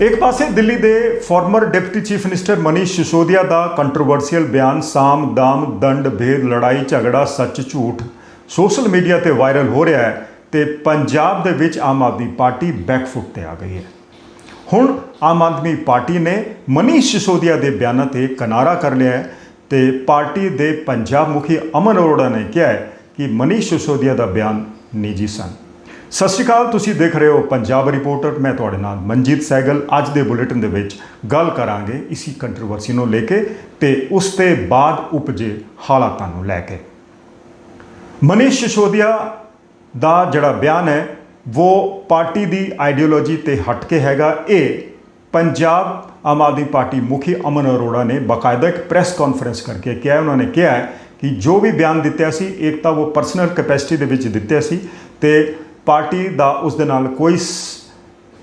ਇੱਕ ਪਾਸੇ ਦਿੱਲੀ ਦੇ former deputy chief minister Manish Sisodia ਦਾ ਕੰਟਰੋਵਰਸੀਅਲ ਬਿਆਨ, ਸਾਮ, ਦਾਮ, ਦੰਡ, ਭੇਦ, ਲੜਾਈ, ਝਗੜਾ, ਸੱਚ, ਝੂਠ ਸੋਸ਼ਲ ਮੀਡੀਆ ਤੇ ਵਾਇਰਲ ਹੋ ਰਿਹਾ ਹੈ ਤੇ ਪੰਜਾਬ ਦੇ ਵਿੱਚ ਆਮ ਆਦਮੀ ਪਾਰਟੀ ਬੈਕਫੁੱਟ ਤੇ ਆ ਗਈ ਹੈ। ਹੁਣ ਆਮ ਆਦਮੀ ਪਾਰਟੀ ਨੇ ਮਨੀਸ਼ ਸਿਸੋਦੀਆ ਦੇ ਬਿਆਨਾਂ ਤੇ ਕਿਨਾਰਾ ਕਰ ਲਿਆ ਹੈ ਤੇ ਪਾਰਟੀ ਦੇ ਪੰਜਾਬ ਮੁਖੀ ਅਮਨ ਅਰੋੜਾ ਨੇ ਕਿਹਾ ਹੈ ਕਿ ਮਨੀਸ਼ ਸਿਸੋਦੀਆ ਦਾ ਬਿਆਨ ਨਿੱਜੀ ਸਨ। ਸਤਿ ਸ਼੍ਰੀ ਅਕਾਲ, ਤੁਸੀਂ ਦੇਖ ਰਹੇ ਹੋ ਪੰਜਾਬ ਰਿਪੋਰਟਰ। ਮੈਂ ਤੁਹਾਡੇ ਨਾਲ ਮਨਜੀਤ ਸੈਗਲ। ਅੱਜ ਦੇ ਬੁਲੇਟਿਨ ਦੇ ਵਿੱਚ ਗੱਲ ਕਰਾਂਗੇ ਇਸੀ ਕੰਟਰੋਵਰਸੀ ਨੂੰ ਲੈ ਕੇ ਤੇ ਉਸ ਤੇ ਬਾਅਦ ਉਪਜੇ ਹਾਲਾਤਾਂ ਨੂੰ ਲੈ ਕੇ। ਮਨੀਸ਼ ਸਿਸੋਦੀਆ ਦਾ ਜਿਹੜਾ ਬਿਆਨ ਹੈ, ਉਹ ਪਾਰਟੀ ਦੀ ਆਈਡੀਓਲੋਜੀ ਤੇ ਹਟ ਕੇ ਹੈਗਾ। ਇਹ ਪੰਜਾਬ ਆਮ ਆਦਮੀ ਪਾਰਟੀ ਮੁਖੀ ਅਮਨ ਅਰੋੜਾ ਨੇ ਬਾਕਾਇਦਾ ਇੱਕ ਪ੍ਰੈਸ ਕਾਨਫਰੰਸ ਕਰਕੇ ਕਿਹਾ ਉਹਨਾਂ ਨੇ ਕਿਹਾ ਕਿ ਜੋ ਵੀ ਬਿਆਨ ਦਿੱਤਾ ਸੀ, ਇੱਕ ਤਾਂ ਉਹ ਪਰਸਨਲ ਕੈਪੈਸਿਟੀ ਦੇ ਵਿੱਚ ਦਿੱਤੇ ਸੀ ਤੇ ਪਾਰਟੀ ਦਾ ਉਸ ਦੇ ਨਾਲ ਕੋਈ ਸ-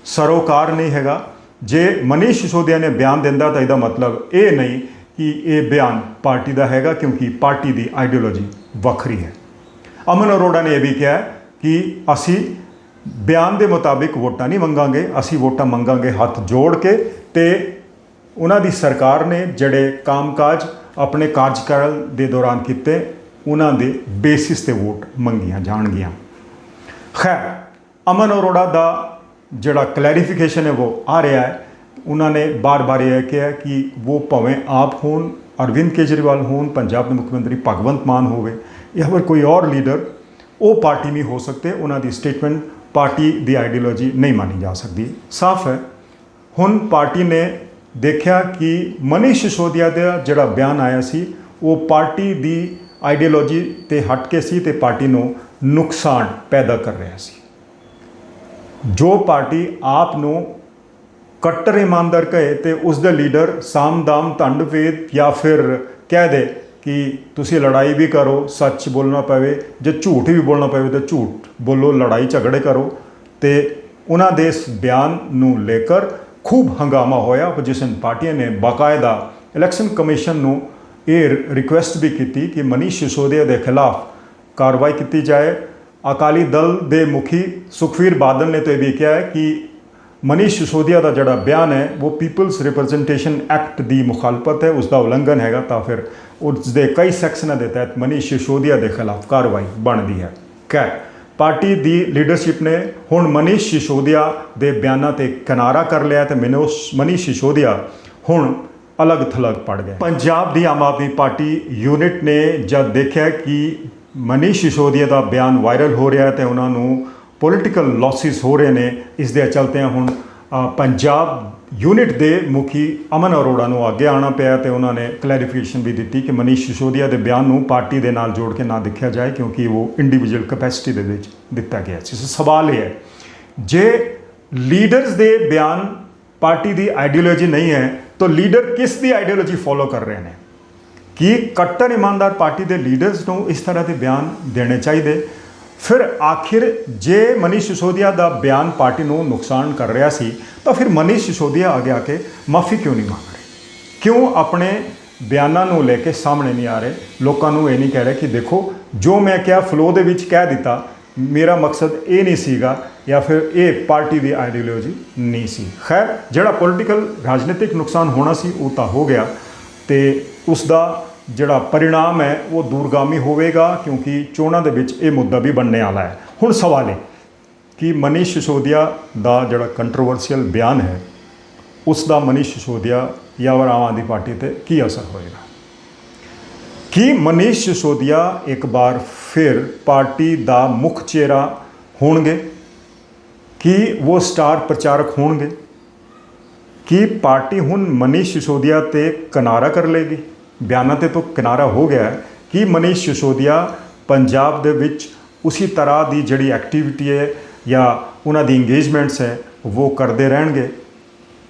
ਸਰੋਕਾਰ ਨਹੀਂ ਹੈਗਾ। ਜੇ ਮਨੀਸ਼ ਸਿਸੋਦੀਆ ਨੇ ਬਿਆਨ ਦਿੰਦਾ ਤਾਂ ਇਹਦਾ ਮਤਲਬ ਇਹ ਨਹੀਂ ਕਿ ਇਹ ਬਿਆਨ ਪਾਰਟੀ ਦਾ ਹੈਗਾ, ਕਿਉਂਕਿ ਪਾਰਟੀ ਦੀ ਆਈਡੀਓਲੋਜੀ ਵੱਖਰੀ ਹੈ। ਅਮਨ ਅਰੋੜਾ ਨੇ ਇਹ ਵੀ ਕਿਹਾ ਕਿ ਅਸੀਂ ਬਿਆਨ ਦੇ ਮੁਤਾਬਿਕ ਵੋਟਾਂ ਨਹੀਂ ਮੰਗਾਂਗੇ, ਅਸੀਂ ਵੋਟਾਂ ਮੰਗਾਂਗੇ ਹੱਥ ਜੋੜ ਕੇ ਤੇ ਉਹਨਾਂ ਦੀ ਸਰਕਾਰ ਨੇ ਜਿਹੜੇ ਕੰਮਕਾਜ ਆਪਣੇ ਕਾਰਜਕਾਲ ਦੇ ਦੌਰਾਨ ਕੀਤੇ, ਉਹਨਾਂ ਦੇ ਬੇਸਿਸ ਤੇ ਵੋਟ ਮੰਗੀਆਂ ਜਾਣਗੀਆਂ। ਖੈਰ, ਅਮਨ ਅਰੋੜਾ ਦਾ ਜਿਹੜਾ ਕਲੈਰੀਫਿਕੇਸ਼ਨ ਹੈ, ਉਹ ਆ ਰਿਹਾ ਹੈ। ਉਹਨਾਂ ਨੇ ਬਾਰ-ਬਾਰ ਇਹ ਕਿਹਾ ਕਿ ਉਹ ਭਾਵੇਂ ਆਪ ਹੋਣ, ਅਰਵਿੰਦ ਕੇਜਰੀਵਾਲ ਹੋਣ, ਪੰਜਾਬ ਦੇ ਮੁੱਖ ਮੰਤਰੀ ਭਗਵੰਤ ਮਾਨ ਹੋਵੇ ਜਾਂ ਫਿਰ ਕੋਈ ਹੋਰ ਲੀਡਰ ਉਹ ਪਾਰਟੀ ਨਹੀਂ ਹੋ ਸਕਦੇ। ਉਹਨਾਂ ਦੀ ਸਟੇਟਮੈਂਟ ਪਾਰਟੀ ਦੀ ਆਈਡੀਓਲੋਜੀ ਨਹੀਂ ਮੰਨੀ ਜਾ ਸਕਦੀ। ਸਾਫ਼ ਹੈ, ਹੁਣ ਪਾਰਟੀ ਨੇ ਦੇਖਿਆ ਕਿ ਮਨੀਸ਼ ਸਿਸੋਦੀਆ ਦਾ ਜਿਹੜਾ ਬਿਆਨ ਆਇਆ ਸੀ, ਉਹ ਪਾਰਟੀ ਦੀ ਆਈਡੀਓਲੋਜੀ ਤੇ ਹਟ ਕੇ ਸੀ ਤੇ ਪਾਰਟੀ ਨੂੰ ਨੁਕਸਾਨ ਪੈਦਾ ਕਰ ਰਿਹਾ ਸੀ। ਜੋ ਪਾਰਟੀ ਆਪ ਨੂੰ ਕੱਟਰ ਇਮਾਨਦਾਰ ਕਹੇ ਤੇ ਉਸ ਦੇ ਲੀਡਰ ਸਾਮਦਾਮ ਧੰਡ ਵੇਦ ਜਾਂ ਫਿਰ ਕਹਿ ਦੇ ਕਿ ਤੁਸੀਂ ਲੜਾਈ ਵੀ ਕਰੋ, ਸੱਚ ਬੋਲਣਾ ਪਵੇ ਜੇ ਝੂਠ ਵੀ ਬੋਲਣਾ ਪਵੇ ਤਾਂ ਝੂਠ ਬੋਲੋ, ਲੜਾਈ ਝਗੜੇ ਕਰੋ। ਤੇ ਉਹਨਾਂ ਦੇ ਇਸ ਬਿਆਨ ਨੂੰ ਲੈ ਕੇ ਖੂਬ ਹੰਗਾਮਾ ਹੋਇਆ। ਆਪੋਜੀਸ਼ਨ ਪਾਰਟੀਆਂ ਨੇ ਬਾਕਾਇਦਾ ਇਲੈਕਸ਼ਨ ਕਮਿਸ਼ਨ ਨੂੰ ਇਹ ਰਿਕੁਐਸਟ ਵੀ ਕੀਤੀ ਕਿ ਮਨੀਸ਼ ਸਿਸੋਦੀਆ ਦੇ ਖਿਲਾਫ ਕਾਰਵਾਈ ਕੀਤੀ ਜਾਏ। ਅਕਾਲੀ ਦਲ ਦੇ ਮੁਖੀ ਸੁਖਵੀਰ ਬਾਦਲ ਨੇ ਤਾਂ ਇਹ ਵੀ ਕਿਹਾ ਹੈ ਕਿ ਮਨੀਸ਼ ਸਿਸੋਦੀਆ ਦਾ ਜਿਹੜਾ ਬਿਆਨ ਹੈ, ਉਹ ਪੀਪਲਸ ਰਿਪਰੈਜ਼ੈਂਟੇਸ਼ਨ ਐਕਟ ਦੀ ਮੁਖਾਲਫਤ ਹੈ ਉਸ ਦਾ ਉਲੰਘਣ ਹੈਗਾ ਤਾਂ ਫਿਰ ਉਸ ਦੇ ਕਈ ਸੈਕਸ਼ਨਾਂ ਦੇ ਤਹਿਤ ਮਨੀਸ਼ ਸਿਸੋਦੀਆ ਦੇ ਖਿਲਾਫ ਕਾਰਵਾਈ ਬਣਦੀ ਹੈ। ਖੈਰ, ਪਾਰਟੀ ਦੀ ਲੀਡਰਸ਼ਿਪ ਨੇ ਹੁਣ ਮਨੀਸ਼ ਸਿਸੋਦੀਆ ਦੇ ਬਿਆਨਾਂ ਤੇ ਕਿਨਾਰਾ ਕਰ ਲਿਆ ਤੇ ਮਨੋਸ਼ ਮਨੀਸ਼ ਸਿਸੋਦੀਆ ਹੁਣ ਅਲੱਗ ਥਲੱਗ ਪੜ ਗਏ ਪੰਜਾਬ ਦੀ ਆਮ ਆਦਮੀ ਪਾਰਟੀ ਯੂਨਿਟ ਨੇ ਜਦ ਦੇਖਿਆ ਕਿ ਮਨੀਸ਼ ਸਿਸੋਦੀਆ ਦਾ ਬਿਆਨ ਵਾਇਰਲ ਹੋ ਰਿਹਾ ਹੈ ਤੇ ਉਹਨਾਂ ਨੂੰ ਪੋਲੀਟੀਕਲ ਲਾਸਿਸ ਹੋ ਰਹੇ ਨੇ। ਇਸ ਦੇ ਚਲਦਿਆਂ ਹੁਣ ਪੰਜਾਬ ਯੂਨਿਟ ਦੇ ਮੁਖੀ ਅਮਨ ਅਰੋੜਾ ਨੂੰ ਅੱਗੇ ਆਉਣਾ ਪਿਆ ਤੇ ਉਹਨਾਂ ਨੇ ਕਲੈਰੀਫਿਕੇਸ਼ਨ ਵੀ ਦਿੱਤੀ ਕਿ ਮਨੀਸ਼ ਸਿਸੋਦੀਆ ਦੇ ਬਿਆਨ ਨੂੰ ਪਾਰਟੀ ਦੇ ਨਾਲ ਜੋੜ ਕੇ ਨਾ ਦੇਖਿਆ ਜਾਏ ਕਿਉਂਕਿ ਉਹ ਇੰਡੀਵਿਜੂਅਲ ਕੈਪੈਸਿਟੀ ਦੇ ਵਿੱਚ ਦਿੱਤਾ ਗਿਆ ਸੀ। ਸੋ ਸਵਾਲ ਇਹ ਹੈ, ਜੇ ਲੀਡਰਸ ਦੇ ਬਿਆਨ ਪਾਰਟੀ ਦੀ ਆਈਡੀਓਲੋਜੀ ਨਹੀਂ ਹੈ, ਤਾਂ ਲੀਡਰ ਕਿਸ ਦੀ ਆਈਡੀਓਲੋਜੀ ਫੋਲੋ ਕਰ ਰਹੇ ਨੇ? ਕਿ ਕੱਟੜ ਇਮਾਨਦਾਰ ਪਾਰਟੀ ਦੇ ਲੀਡਰਸ ਨੂੰ ਇਸ ਤਰ੍ਹਾਂ ਦੇ ਬਿਆਨ ਦੇਣੇ ਚਾਹੀਦੇ। ਫਿਰ ਆਖਿਰ ਜੇ ਮਨੀਸ਼ ਸਿਸੋਦੀਆ ਦਾ ਬਿਆਨ ਪਾਰਟੀ ਨੂੰ ਨੁਕਸਾਨ ਕਰ ਰਿਹਾ ਸੀ, ਤਾਂ ਫਿਰ ਮਨੀਸ਼ ਸਿਸੋਦੀਆ ਅੱਗੇ ਆ ਕੇ ਮਾਫੀ ਕਿਉਂ ਨਹੀਂ ਮੰਗ ਰਹੇ? ਕਿਉਂ ਆਪਣੇ ਬਿਆਨਾਂ ਨੂੰ ਲੈ ਕੇ ਸਾਹਮਣੇ ਨਹੀਂ ਆ ਰਹੇ? ਲੋਕਾਂ ਨੂੰ ਇਹ ਨਹੀਂ ਕਹਿ ਰਹੇ ਕਿ ਦੇਖੋ, ਜੋ ਮੈਂ ਕਿਹਾ ਫਲੋ ਦੇ ਵਿੱਚ ਕਹਿ ਦਿੱਤਾ, ਮੇਰਾ ਮਕਸਦ ਇਹ ਨਹੀਂ ਸੀਗਾ ਜਾਂ ਫਿਰ ਇਹ ਪਾਰਟੀ ਦੀ ਆਈਡੀਓਲੋਜੀ ਨਹੀਂ ਸੀ। ਖੈਰ, ਜਿਹੜਾ ਪੋਲੀਟੀਕਲ ਰਾਜਨੀਤਿਕ ਨੁਕਸਾਨ ਹੋਣਾ ਸੀ, ਉਹ ਤਾਂ ਹੋ ਗਿਆ। ਤੇ ਉਸ ਦਾ ਜਿਹੜਾ ਪਰਿਣਾਮ ਹੈ, ਉਹ ਦੂਰਗਾਮੀ ਹੋਵੇਗਾ ਕਿਉਂਕਿ ਚੋਣਾਂ ਦੇ ਵਿੱਚ ਇਹ ਮੁੱਦਾ ਵੀ ਬਣਨੇ ਵਾਲਾ ਹੈ। ਹੁਣ ਸਵਾਲ ਹੈ ਕਿ ਮਨੀਸ਼ ਸਿਸੋਦੀਆ ਦਾ ਜਿਹੜਾ ਕੰਟਰੋਵਰਸੀਅਲ ਬਿਆਨ ਹੈ ਉਸ ਦਾ ਮਨੀਸ਼ ਸਿਸੋਦੀਆ ਜਾਂ ਫਿਰ ਆਮ ਆਦਮੀ ਪਾਰਟੀ ਤੇ ਕੀ ਅਸਰ ਹੋਏਗਾ? ਕੀ ਮਨੀਸ਼ ਸਿਸੋਦੀਆ ਇੱਕ ਵਾਰ ਫਿਰ ਪਾਰਟੀ ਦਾ ਮੁੱਖ ਚਿਹਰਾ ਹੋਣਗੇ? ਕੀ ਉਹ ਸਟਾਰ ਪ੍ਰਚਾਰਕ ਹੋਣਗੇ? ਕੀ ਪਾਰਟੀ ਹੁਣ ਮਨੀਸ਼ ਸਿਸੋਦੀਆ ਤੇ ਕਿਨਾਰਾ ਕਰ ਲੇਗੀ? ਬਿਆਨਾਂ ਤੇ ਤੋਂ ਕਿਨਾਰਾ ਹੋ ਗਿਆ ਕਿ ਮਨੀਸ਼ ਸਿਸੋਦੀਆ ਪੰਜਾਬ ਦੇ ਵਿੱਚ ਉਸੇ ਤਰ੍ਹਾਂ ਦੀ ਜਿਹੜੀ ਐਕਟੀਵਿਟੀ ਹੈ ਜਾਂ ਉਹਨਾਂ ਦੀ ਇੰਗੇਜਮੈਂਟਸ ਹੈ, ਉਹ ਕਰਦੇ ਰਹਿਣਗੇ।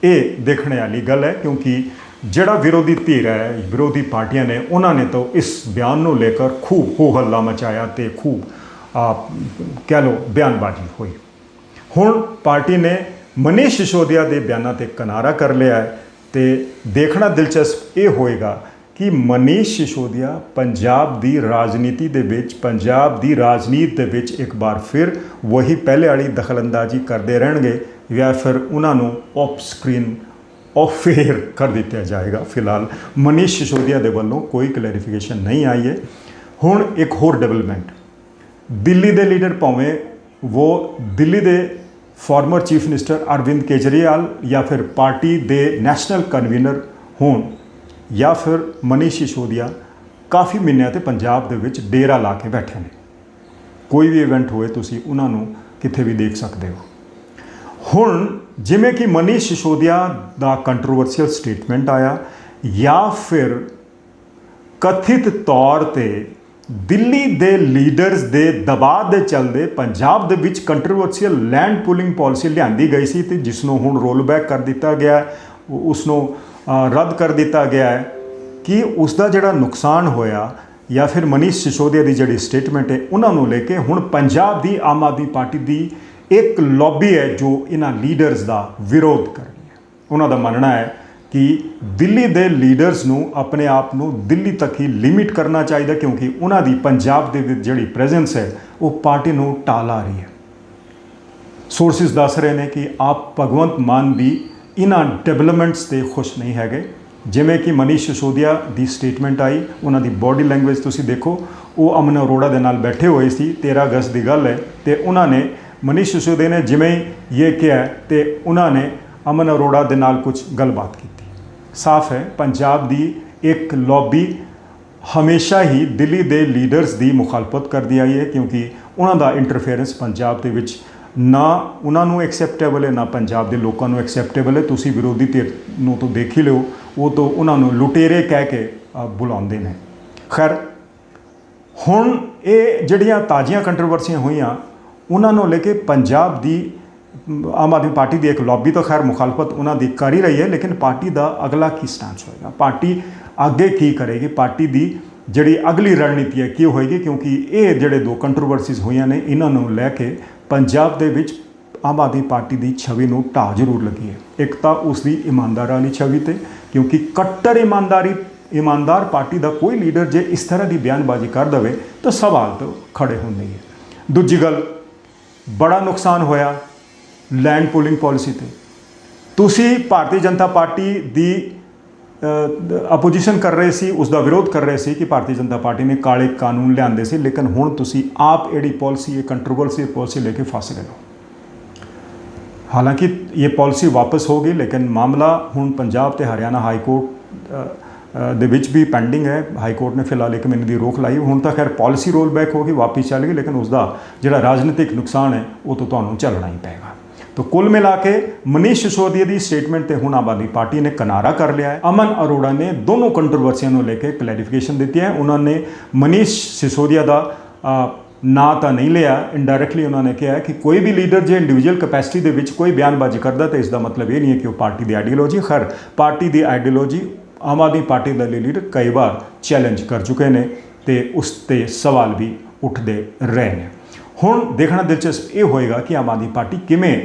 ਇਹ ਦੇਖਣ ਵਾਲੀ ਗੱਲ ਹੈ ਕਿਉਂਕਿ ਜਿਹੜਾ ਵਿਰੋਧੀ ਧਿਰ ਹੈ, ਵਿਰੋਧੀ ਪਾਰਟੀਆਂ ਨੇ, ਉਹਨਾਂ ਨੇ ਤਾਂ ਇਸ ਬਿਆਨ ਨੂੰ ਲੈ ਕੇ ਖੂਬ ਹੋ ਹੱਲਾ ਮਚਾਇਆ ਤੇ ਖੂਬ ਕਹਿ ਲੋ ਬਿਆਨਬਾਜ਼ੀ ਹੋਈ। ਹੁਣ ਪਾਰਟੀ ਨੇ ਮਨੀਸ਼ ਸਿਸੋਦੀਆ ਦੇ ਬਿਆਨਾਂ ਤੇ ਕਿਨਾਰਾ ਕਰ ਲਿਆ ਹੈ ਤੇ ਦੇਖਣਾ ਦਿਲਚਸਪ ਇਹ ਹੋਏਗਾ ਕਿ ਮਨੀਸ਼ ਸਿਸੋਦੀਆ ਪੰਜਾਬ ਦੀ ਰਾਜਨੀਤੀ ਦੇ ਵਿੱਚ, ਪੰਜਾਬ ਦੀ ਰਾਜਨੀਤ ਦੇ ਵਿੱਚ ਇੱਕ ਵਾਰ ਫਿਰ ਵਹੀ ਪਹਿਲੇ ਵਾਲੀ ਦਖਲਅੰਦਾਜ਼ੀ ਕਰਦੇ ਰਹਿਣਗੇ ਜਾਂ ਫਿਰ ਉਹਨਾਂ ਨੂੰ ਆਫ ਸਕਰੀਨ ਆਫ ਫੇਅਰ ਕਰ ਦਿੱਤਾ ਜਾਏਗਾ। ਫਿਲਹਾਲ ਮਨੀਸ਼ ਸਿਸੋਦੀਆ ਦੇ ਵੱਲੋਂ ਕੋਈ ਕਲੈਰੀਫਿਕੇਸ਼ਨ ਨਹੀਂ ਆਈ ਹੈ। ਹੁਣ ਇੱਕ ਹੋਰ ਡਿਵੈਲਪਮੈਂਟ ਦਿੱਲੀ ਦੇ ਲੀਡਰ ਭਾਵੇਂ ਉਹ ਦਿੱਲੀ ਦੇ former chief minister Arvind Kejriwal ਜਾਂ ਫਿਰ ਪਾਰਟੀ ਦੇ ਨੈਸ਼ਨਲ ਕਨਵੀਨਰ ਹੋਣ ਜਾਂ ਫਿਰ ਮਨੀਸ਼ ਸਿਸੋਦੀਆ ਕਾਫੀ ਮਹੀਨਿਆਂ ਤੇ ਪੰਜਾਬ ਦੇ ਵਿੱਚ ਡੇਰਾ ਲਾ ਕੇ ਬੈਠੇ ਨੇ ਕੋਈ ਵੀ ਇਵੈਂਟ ਹੋਏ ਤੁਸੀਂ ਉਹਨਾਂ ਨੂੰ ਕਿੱਥੇ ਵੀ ਦੇਖ ਸਕਦੇ ਹੋ ਹੁਣ ਜਿਵੇਂ ਕਿ ਮਨੀਸ਼ ਸਿਸੋਦੀਆ ਦਾ ਕੰਟਰੋਵਰਸ਼ੀਅਲ ਸਟੇਟਮੈਂਟ ਆਇਆ ਜਾਂ ਫਿਰ ਕਥਿਤ ਤੌਰ ਤੇ ਦਿੱਲੀ ਦੇ ਲੀਡਰਸ ਦੇ ਦਬਾਅ ਦੇ ਚੱਲਦੇ ਪੰਜਾਬ ਦੇ ਵਿੱਚ ਕੰਟਰੋਵਰਸ਼ੀਅਲ ਲੈਂਡ ਪੂਲਿੰਗ ਪਾਲਿਸੀ ਲਿਆਂਦੀ ਗਈ ਸੀ ਤੇ ਜਿਸ ਨੂੰ ਹੁਣ ਰੋਲਬੈਕ ਕਰ ਦਿੱਤਾ ਗਿਆ ਹੈ, ਉਸ ਨੂੰ ਰੱਦ ਕਰ ਦਿੱਤਾ ਗਿਆ ਹੈ। ਕਿ ਉਸ ਦਾ ਜਿਹੜਾ ਨੁਕਸਾਨ ਹੋਇਆ ਜਾਂ ਫਿਰ ਮਨੀਸ਼ ਸਿਸੋਦੀਆ ਦੀ ਜਿਹੜੀ ਸਟੇਟਮੈਂਟ ਹੈ ਉਹਨਾਂ ਨੂੰ ਲੈ ਕੇ ਹੁਣ ਪੰਜਾਬ ਦੀ ਆਮ ਆਦਮੀ ਪਾਰਟੀ ਦੀ ਇੱਕ ਲੌਬੀ ਹੈ ਜੋ ਇਹਨਾਂ ਲੀਡਰਸ ਦਾ ਵਿਰੋਧ ਕਰ ਰਹੀ ਹੈ। ਉਹਨਾਂ ਦਾ ਮੰਨਣਾ ਹੈ ਕਿ ਦਿੱਲੀ ਦੇ ਲੀਡਰਸ ਨੂੰ ਆਪਣੇ ਆਪ ਨੂੰ ਦਿੱਲੀ ਤੱਕ ਹੀ ਲਿਮਿਟ ਕਰਨਾ ਚਾਹੀਦਾ ਕਿਉਂਕਿ ਉਹਨਾਂ ਦੀ ਪੰਜਾਬ ਦੇ ਵਿੱਚ ਜਿਹੜੀ ਪ੍ਰੈਜ਼ੈਂਸ ਹੈ, ਉਹ ਪਾਰਟੀ ਨੂੰ ਟਾਲਾ ਰਹੀ ਹੈ। ਸੋਰਸਿਸ ਦੱਸ ਰਹੇ ਨੇ ਕਿ ਆਪ ਭਗਵੰਤ ਮਾਨ ਵੀ ਇਹਨਾਂ ਡਿਵੈਲਪਮੈਂਟਸ ਤੇ ਖੁਸ਼ ਨਹੀਂ ਹੈਗੇ। ਜਿਵੇਂ ਕਿ ਮਨੀਸ਼ ਸਸੋਦੀਆ ਦੀ ਸਟੇਟਮੈਂਟ ਆਈ, ਉਹਨਾਂ ਦੀ ਬਾਡੀ ਲੈਂਗੁਏਜ ਤੁਸੀਂ ਦੇਖੋ, ਉਹ ਅਮਨ ਅਰੋੜਾ ਦੇ ਨਾਲ ਬੈਠੇ ਹੋਏ ਸੀ 13 ਅਗਸਤ ਦੀ ਗੱਲ ਹੈ, ਤੇ ਉਹਨਾਂ ਨੇ ਮਨੀਸ਼ ਸਿਸੋਦੀਆ ਨੇ ਜਿਵੇਂ ਇਹ ਕਿਹਾ, ਤੇ ਉਹਨਾਂ ਨੇ ਅਮਨ ਅਰੋੜਾ ਦੇ ਨਾਲ ਕੁਝ ਗੱਲਬਾਤ ਕੀਤੀ। ਸਾਫ਼ ਹੈ। ਪੰਜਾਬ ਦੀ ਇੱਕ ਲੌਬੀ ਹਮੇਸ਼ਾ ਹੀ ਦਿੱਲੀ ਦੇ ਲੀਡਰਸ ਦੀ ਮੁਖਾਲਫਤ ਕਰਦੀ ਆਈ ਹੈ ਕਿਉਂਕਿ ਉਹਨਾਂ ਦਾ ਇੰਟਰਫੇਰੈਂਸ ਪੰਜਾਬ ਦੇ ਵਿੱਚ ਨਾ ਉਹਨਾਂ ਨੂੰ ਐਕਸੈਪਟੇਬਲ ਹੈ, ਨਾ ਪੰਜਾਬ ਦੇ ਲੋਕਾਂ ਨੂੰ ਐਕਸੈਪਟੇਬਲ ਹੈ। ਤੁਸੀਂ ਵਿਰੋਧੀ ਧਿਰ ਨੂੰ ਤਾਂ ਦੇਖ ਹੀ ਲਿਓ, ਉਹ ਤੋਂ ਉਹਨਾਂ ਨੂੰ ਲੁਟੇਰੇ ਕਹਿ ਕੇ ਬੁਲਾਉਂਦੇ ਨੇ। ਖੈਰ, ਹੁਣ ਇਹ ਜਿਹੜੀਆਂ ਤਾਜ਼ੀਆਂ ਕੰਟਰੋਵਰਸੀਆਂ ਹੋਈਆਂ, ਉਹਨਾਂ ਨੂੰ ਲੈ ਕੇ ਪੰਜਾਬ ਦੀ ਆਮ ਆਦਮੀ ਪਾਰਟੀ ਦੀ ਇੱਕ ਲੌਬੀ ਤਾਂ ਖੈਰ ਮੁਖਾਲਫਤ ਉਹਨਾਂ ਦੀ ਕਰ ਹੀ ਰਹੀ ਹੈ, ਲੇਕਿਨ ਪਾਰਟੀ ਦਾ ਅਗਲਾ ਕੀ ਸਟੈਂਸ ਹੋਏਗਾ? ਪਾਰਟੀ ਅੱਗੇ ਕੀ ਕਰੇਗੀ? ਪਾਰਟੀ ਦੀ ਜਿਹੜੀ ਅਗਲੀ ਰਣਨੀਤੀ ਹੈ, ਕੀ ਹੋਏਗੀ? ਕਿਉਂਕਿ ਇਹ ਜਿਹੜੇ ਦੋ ਕੰਟਰੋਵਰਸੀਜ਼ ਹੋਈਆਂ ਨੇ, ਇਹਨਾਂ ਨੂੰ ਲੈ ਕੇ ਪੰਜਾਬ ਦੇ ਵਿੱਚ ਆਮ ਆਦਮੀ ਪਾਰਟੀ ਦੀ ਛਵੀ ਨੂੰ ਢਾਹ ਜ਼ਰੂਰ ਲੱਗੀ ਹੈ। ਇੱਕ ਤਾਂ ਉਸ ਦੀ ਇਮਾਨਦਾਰ ਵਾਲੀ ਛਵੀ ਤੇ, ਕਿਉਂਕਿ ਕੱਟਰ ਇਮਾਨਦਾਰੀ, ਇਮਾਨਦਾਰ ਪਾਰਟੀ ਦਾ ਕੋਈ ਲੀਡਰ ਜੇ ਇਸ ਤਰ੍ਹਾਂ ਦੀ ਬਿਆਨਬਾਜ਼ੀ ਕਰ ਦਵੇ, ਤਾਂ ਸਵਾਲ ਤਾਂ ਖੜੇ ਹੁੰਦੇ ਹੈ। ਦੂਜੀ ਗੱਲ, ਬੜਾ ਨੁਕਸਾਨ ਹੋਇਆ। ਲੈਂਡ ਪੂਲਿੰਗ ਪਾਲਿਸੀ ਤੇ। ਤੁਸੀਂ ਭਾਰਤੀ ਜਨਤਾ ਪਾਰਟੀ ਦੀ ਆਪੋਜੀਸ਼ਨ ਕਰ ਰਹੇ ਸੀ ਉਸ ਦਾ ਵਿਰੋਧ ਕਰ ਰਹੇ ਸੀ ਕਿ ਭਾਰਤੀ ਜਨਤਾ ਪਾਰਟੀ ਨੇ ਕਾਲੇ ਕਾਨੂੰਨ ਲਿਆਂਦੇ ਸੀ, ਲੇਕਿਨ ਹੁਣ ਤੁਸੀਂ ਆਪ ਜਿਹੜੀ ਪਾਲਿਸੀ ਇਹ ਕੰਟਰੋਵਰਸੀ ਪਾਲਿਸੀ ਲੈ ਕੇ ਫਸ ਗਏ ਹੋ। ਹਾਲਾਂਕਿ ਇਹ ਪਾਲਿਸੀ ਵਾਪਸ ਹੋ ਗਈ, ਲੇਕਿਨ ਮਾਮਲਾ ਹੁਣ ਪੰਜਾਬ ਤੇ ਹਰਿਆਣਾ ਹਾਈ ਕੋਰਟ ਦੇ ਵਿੱਚ ਵੀ ਪੈਂਡਿੰਗ ਹੈ। ਹਾਈ ਕੋਰਟ ਨੇ ਫਿਲਹਾਲ ਇੱਕ ਮਹੀਨੇ ਦੀ ਰੋਕ ਲਾਈ। ਹੁਣ ਤਾਂ ਖੈਰ ਪਾਲਿਸੀ ਰੋਲ ਬੈਕ ਹੋ ਗਈ, ਵਾਪਸ ਚੱਲ ਗਈ, ਲੇਕਿਨ ਉਸ ਦਾ ਜਿਹੜਾ ਰਾਜਨੀਤਿਕ ਨੁਕਸਾਨ ਹੈ, ਉਹ ਤੋਂ ਤੁਹਾਨੂੰ ਚੱਲਣਾ ਹੀ ਪਏਗਾ। ਤਾਂ ਕੁੱਲ ਮਿਲਾ ਕੇ ਮਨੀਸ਼ ਸਿਸੋਦੀਆ ਦੀ ਸਟੇਟਮੈਂਟ ਤੇ ਹੁਣ ਆਮ ਆਦਮੀ ਪਾਰਟੀ ਨੇ ਕਿਨਾਰਾ ਕਰ ਲਿਆ ਹੈ। ਅਮਨ ਅਰੋੜਾ ਨੇ ਦੋਨੋਂ ਕੰਟਰੋਵਰਸੀਆਂ ਨੂੰ ਲੈ ਕੇ ਕਲੈਰੀਫਿਕੇਸ਼ਨ ਦਿੱਤੀ ਹੈ। ਉਹਨਾਂ ਨੇ ਮਨੀਸ਼ ਸਿਸੋਦੀਆ ਦਾ ਨਾਂ ਤਾਂ ਨਹੀਂ ਲਿਆ। ਇਨਡਾਇਰੈਕਟਲੀ ਉਹਨਾਂ ਨੇ ਕਿਹਾ ਕਿ ਕੋਈ ਵੀ ਲੀਡਰ ਜੇ ਇੰਡੀਵਿਜੂਅਲ ਕਪੈਸਿਟੀ ਦੇ ਵਿੱਚ ਕੋਈ ਬਿਆਨਬਾਜ਼ੀ ਕਰਦਾ ਤਾਂ ਇਸ ਦਾ ਮਤਲਬ ਇਹ ਨਹੀਂ ਹੈ ਕਿ ਉਹ ਪਾਰਟੀ ਦੀ ਆਈਡੀਓਲੋਜੀ ਖੈਰ, ਪਾਰਟੀ ਦੀ ਆਈਡੀਓਲੋਜੀ ਆਮ ਆਦਮੀ ਪਾਰਟੀ ਦਾ ਲੀਡਰ ਕਈ ਵਾਰ ਚੈਲੰਜ ਕਰ ਚੁੱਕੇ ਨੇ ਤੇ ਉਸ ਤੇ ਸਵਾਲ ਵੀ ਉੱਠਦੇ ਰਹੇ ਨੇ। ਹੁਣ ਦੇਖਣਾ ਦਿਲਚਸਪ ਇਹ ਹੋਏਗਾ ਕਿ ਆਮ ਆਦਮੀ ਪਾਰਟੀ ਕਿਵੇਂ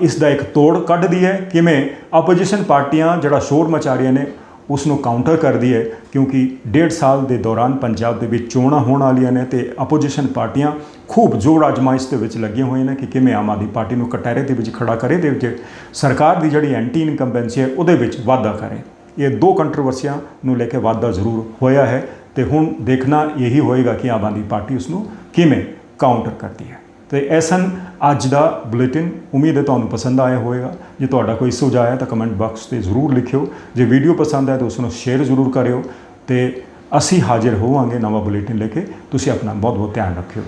ਇਸ ਦਾ ਇੱਕ ਤੋੜ ਕੱਢਦੀ ਹੈ। ਕਿਵੇਂ? ਆਪੋਜੀਸ਼ਨ ਪਾਰਟੀਆਂ ਜਿਹੜਾ ਸ਼ੋਰ ਮਚਾ ਰਹੀਆਂ ਨੇ ਉਸ ਨੂੰ ਕਾਊਂਟਰ ਕਰਦੀ ਹੈ ਕਿਉਂਕਿ ਡੇਢ ਸਾਲ ਦੇ ਦੌਰਾਨ ਪੰਜਾਬ ਦੇ ਵਿੱਚ ਚੋਣਾਂ ਹੋਣ ਵਾਲੀਆਂ ਨੇ ਤੇ ਆਪੋਜੀਸ਼ਨ ਪਾਰਟੀਆਂ ਖੂਬ ਜੋਰ ਅਜਮਾਇਸ਼ ਦੇ ਵਿੱਚ ਲੱਗੀਆਂ ਹੋਈਆਂ ਨੇ ਕਿ ਕਿਵੇਂ ਆਮ ਆਦਮੀ ਪਾਰਟੀ ਨੂੰ ਕਟਹਿਰੇ ਦੇ ਵਿੱਚ ਖੜਾ ਕਰੇ ਤੇ ਵਿੱਚ ਸਰਕਾਰ ਦੀ ਜਿਹੜੀ ਐਂਟੀ ਇਨਕੰਬੈਂਸੀ ਹੈ, ਉਹਦੇ ਵਿੱਚ ਵਾਧਾ ਕਰੇ। ਇਹ ਦੋ ਕੰਟਰੋਵਰਸੀਆਂ ਨੂੰ ਲੈ ਕੇ ਵਾਧਾ ਜ਼ਰੂਰ ਹੋਇਆ ਹੈ ਤੇ ਹੁਣ ਦੇਖਣਾ ਇਹੀ ਹੋਏਗਾ ਕਿ ਆਮ ਆਦਮੀ ਪਾਰਟੀ ਉਸ ਨੂੰ ਕਿਵੇਂ ਕਾਊਂਟਰ ਕਰਦੀ ਹੈ। ਤੇ ਇਹ ਸਨ ਅੱਜ ਦਾ ਬੁਲੇਟਿਨ। ਉਮੀਦ ਹੈ ਤੁਹਾਨੂੰ ਪਸੰਦ ਆਇਆ ਹੋਵੇਗਾ। ਜੇ ਤੁਹਾਡਾ ਕੋਈ ਸੁਝਾਅ ਹੈ ਤਾਂ ਕਮੈਂਟ ਬਾਕਸ ਤੇ ਜ਼ਰੂਰ ਲਿਖਿਓ। ਜੇ ਵੀਡੀਓ ਪਸੰਦ ਆਏ ਤਾਂ ਉਸ ਨੂੰ ਸ਼ੇਅਰ ਜ਼ਰੂਰ ਕਰਿਓ ਤੇ ਅਸੀਂ ਹਾਜ਼ਰ ਹੋਵਾਂਗੇ ਨਵਾਂ ਬੁਲੇਟਿਨ ਲੈ ਕੇ। ਤੁਸੀਂ ਆਪਣਾ ਬਹੁਤ ਬਹੁਤ ਧਿਆਨ ਰੱਖਿਓ।